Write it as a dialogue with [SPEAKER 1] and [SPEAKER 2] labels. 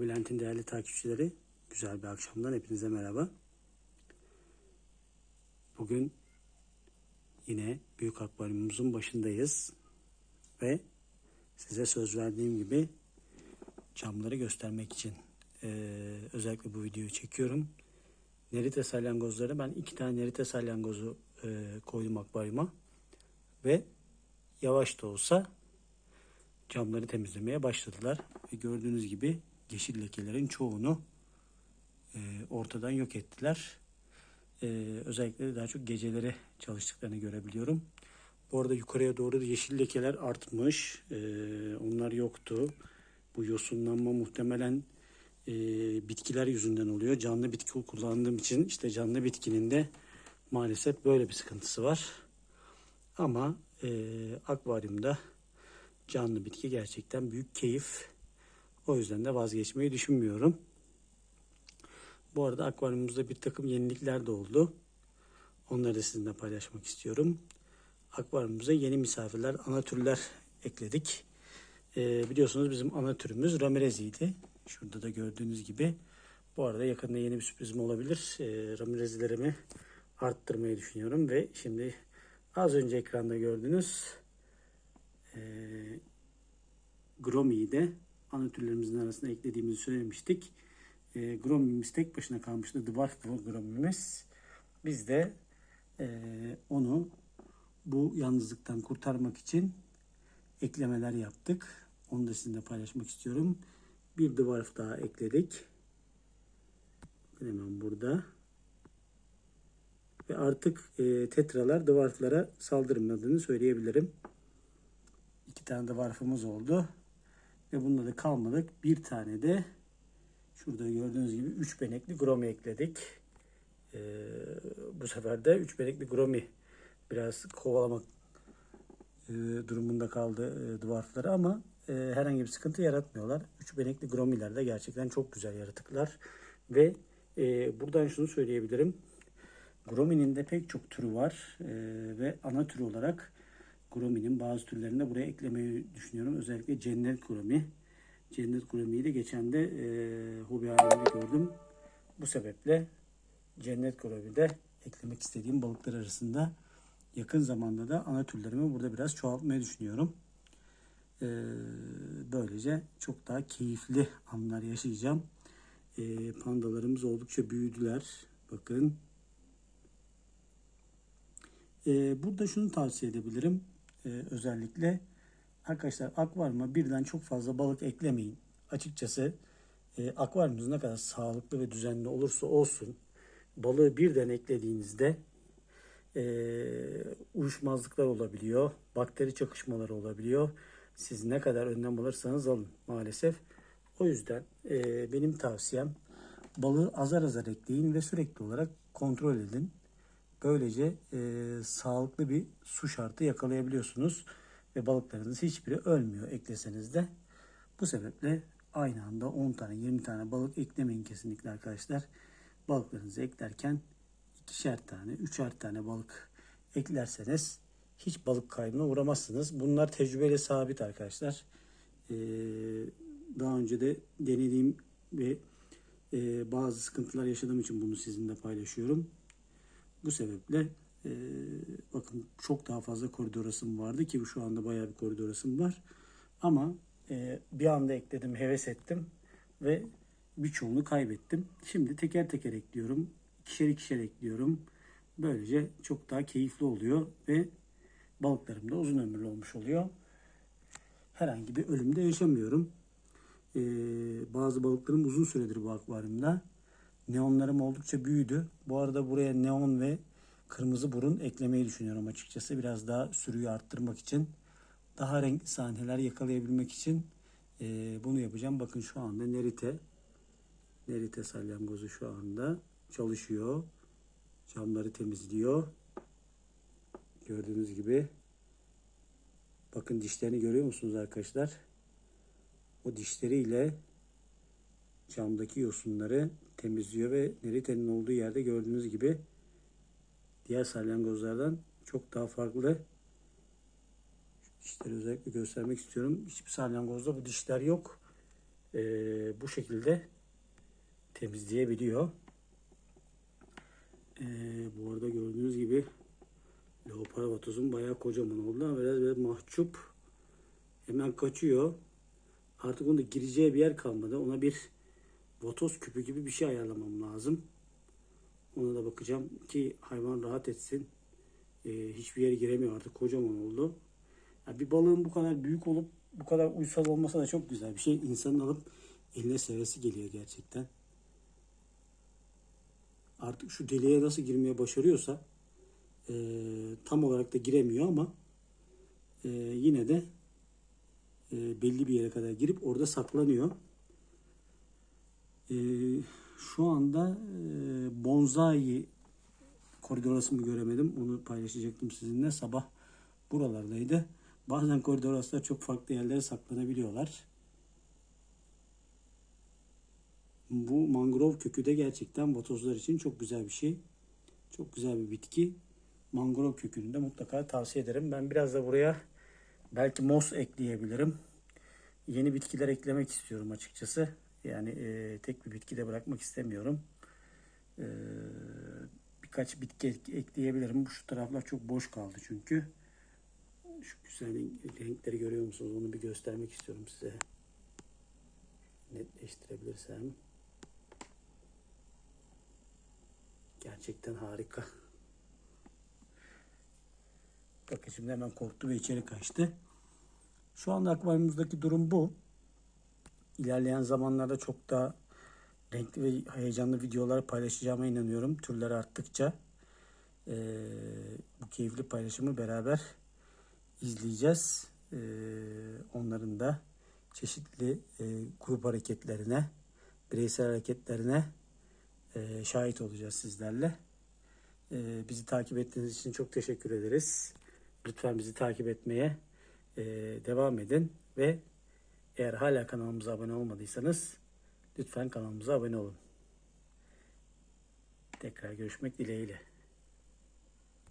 [SPEAKER 1] Hobilent'in değerli takipçileri, güzel bir akşamdan hepinize merhaba. Bugün yine büyük akvaryumumuzun başındayız ve size söz verdiğim gibi camları göstermek için eee, özellikle bu videoyu çekiyorum. Nerite salyangozları ben iki tane nerite salyangozu eee, koydum akvaryuma ve yavaş da olsa camları temizlemeye başladılar. Ve gördüğünüz gibi yeşil lekelerin çoğunu e, ortadan yok ettiler. E, özellikle daha çok geceleri çalıştıklarını görebiliyorum. Bu arada yukarıya doğru da yeşil lekeler artmış. E, onlar yoktu. Bu yosunlanma muhtemelen e, bitkiler yüzünden oluyor. Canlı bitki kullandığım için işte canlı bitkinin de maalesef böyle bir sıkıntısı var. Ama e, akvaryumda canlı bitki gerçekten büyük keyif. O yüzden de vazgeçmeyi düşünmüyorum. Bu arada akvaryumumuzda bir takım yenilikler de oldu. Onları da sizinle paylaşmak istiyorum. Akvaryumumuza yeni misafirler, ana türler ekledik. Ee, biliyorsunuz bizim ana türümüz Ramirez'iydi. Şurada da gördüğünüz gibi. Bu arada yakında yeni bir sürprizim olabilir. Ee, Ramirez'lerimi arttırmayı düşünüyorum ve şimdi az önce ekranda gördüğünüz e, Gromi'yi de ana türlerimizin arasına eklediğimizi söylemiştik. E, Gromi'miz tek başına kalmıştı. Dwarf Gromi'miz. Biz de e, onu bu yalnızlıktan kurtarmak için eklemeler yaptık. Onu da sizinle paylaşmak istiyorum. Bir dwarf daha ekledik. Hemen burada. Ve artık e, tetralar dwarflara saldırmadığını söyleyebilirim. İki tane de varfımız oldu. Ve bunda da kalmadık. Bir tane de şurada gördüğünüz gibi üç benekli gromi ekledik. Ee, bu sefer de üç benekli gromi biraz kovalamak e, durumunda kaldı e, dwarfları ama e, herhangi bir sıkıntı yaratmıyorlar. Üç benekli gromiler de gerçekten çok güzel yaratıklar. Ve e, buradan şunu söyleyebilirim. Gromi'nin de pek çok türü var e, ve ana tür olarak Gromi'nin bazı türlerini de buraya eklemeyi düşünüyorum. Özellikle cennet Gromi. Cennet Gromi'yi de geçen de e, hobi halimde gördüm. Bu sebeple cennet Gromi de eklemek istediğim balıklar arasında yakın zamanda da ana türlerimi burada biraz çoğaltmayı düşünüyorum. E, böylece çok daha keyifli anlar yaşayacağım. E, pandalarımız oldukça büyüdüler. Bakın ee, burada şunu tavsiye edebilirim. Ee, özellikle arkadaşlar akvaryuma birden çok fazla balık eklemeyin. Açıkçası e, akvaryumunuz ne kadar sağlıklı ve düzenli olursa olsun balığı birden eklediğinizde e, uyuşmazlıklar olabiliyor. Bakteri çakışmaları olabiliyor. Siz ne kadar önlem alırsanız alın maalesef. O yüzden e, benim tavsiyem balığı azar azar ekleyin ve sürekli olarak kontrol edin. Böylece e, sağlıklı bir su şartı yakalayabiliyorsunuz ve balıklarınız hiçbiri ölmüyor ekleseniz de. Bu sebeple aynı anda 10 tane 20 tane balık eklemeyin kesinlikle arkadaşlar. Balıklarınızı eklerken ikişer tane, üçer tane balık eklerseniz hiç balık kaybına uğramazsınız. Bunlar tecrübeyle sabit arkadaşlar. Ee, daha önce de denediğim ve e, bazı sıkıntılar yaşadığım için bunu sizinle paylaşıyorum. Bu sebeple e, bakın çok daha fazla koridorasım vardı ki şu anda bayağı bir koridorasım var. Ama e, bir anda ekledim, heves ettim ve birçoğunu kaybettim. Şimdi teker teker ekliyorum. ikişer ikişer ekliyorum. Böylece çok daha keyifli oluyor ve balıklarım da uzun ömürlü olmuş oluyor. Herhangi bir ölümde yaşamıyorum. Ee, bazı balıklarım uzun süredir bu akvaryumda. Neonlarım oldukça büyüdü. Bu arada buraya neon ve kırmızı burun eklemeyi düşünüyorum açıkçası. Biraz daha sürüyü arttırmak için. Daha renkli sahneler yakalayabilmek için e, bunu yapacağım. Bakın şu anda Nerite Nerite salyangozu şu anda çalışıyor. Camları temizliyor. Gördüğünüz gibi. Bakın dişlerini görüyor musunuz arkadaşlar? O dişleriyle camdaki yosunları temizliyor ve neritenin olduğu yerde gördüğünüz gibi diğer salyangozlardan çok daha farklı. Dişleri özellikle göstermek istiyorum. Hiçbir salyangozda bu dişler yok. e, bu şekilde temizleyebiliyor. E, bu arada gördüğünüz gibi leopar vatozun bayağı kocaman oldu ama biraz böyle mahcup. Hemen kaçıyor. Artık onda gireceği bir yer kalmadı. Ona bir vatoz küpü gibi bir şey ayarlamam lazım. Ona da bakacağım ki hayvan rahat etsin. Ee, hiçbir yere giremiyor artık kocaman oldu. Ya bir balığın bu kadar büyük olup bu kadar uysal olmasa da çok güzel bir şey. İnsanın alıp eline sevesi geliyor gerçekten. Artık şu deliğe nasıl girmeye başarıyorsa e, tam olarak da giremiyor ama e, yine de e, belli bir yere kadar girip orada saklanıyor. E, şu anda e, bonsai koridorasımı göremedim. Onu paylaşacaktım sizinle. Sabah buralardaydı. Bazen koridoraslar çok farklı yerlere saklanabiliyorlar. Bu mangrove kökü de gerçekten vatozlar için çok güzel bir şey. Çok güzel bir bitki. Mangrove kökünü de mutlaka tavsiye ederim. Ben biraz da buraya belki mos ekleyebilirim. Yeni bitkiler eklemek istiyorum açıkçası. Yani e, tek bir bitki de bırakmak istemiyorum. E, birkaç bitki ek- ekleyebilirim. Şu taraflar çok boş kaldı çünkü. Şu güzel renkleri görüyor musunuz? Onu bir göstermek istiyorum size. Netleştirebilirsem. Gerçekten harika. Bakın şimdi hemen korktu ve içeri kaçtı. Şu anda akvaryumumuzdaki durum bu. İlerleyen zamanlarda çok daha renkli ve heyecanlı videolar paylaşacağıma inanıyorum. Türler arttıkça eee, bu keyifli paylaşımı beraber izleyeceğiz. Eee, onların da çeşitli eee, grup hareketlerine, bireysel hareketlerine eee, şahit olacağız sizlerle. Eee, bizi takip ettiğiniz için çok teşekkür ederiz. Lütfen bizi takip etmeye eee, devam edin ve eğer hala kanalımıza abone olmadıysanız lütfen kanalımıza abone olun. Tekrar görüşmek dileğiyle.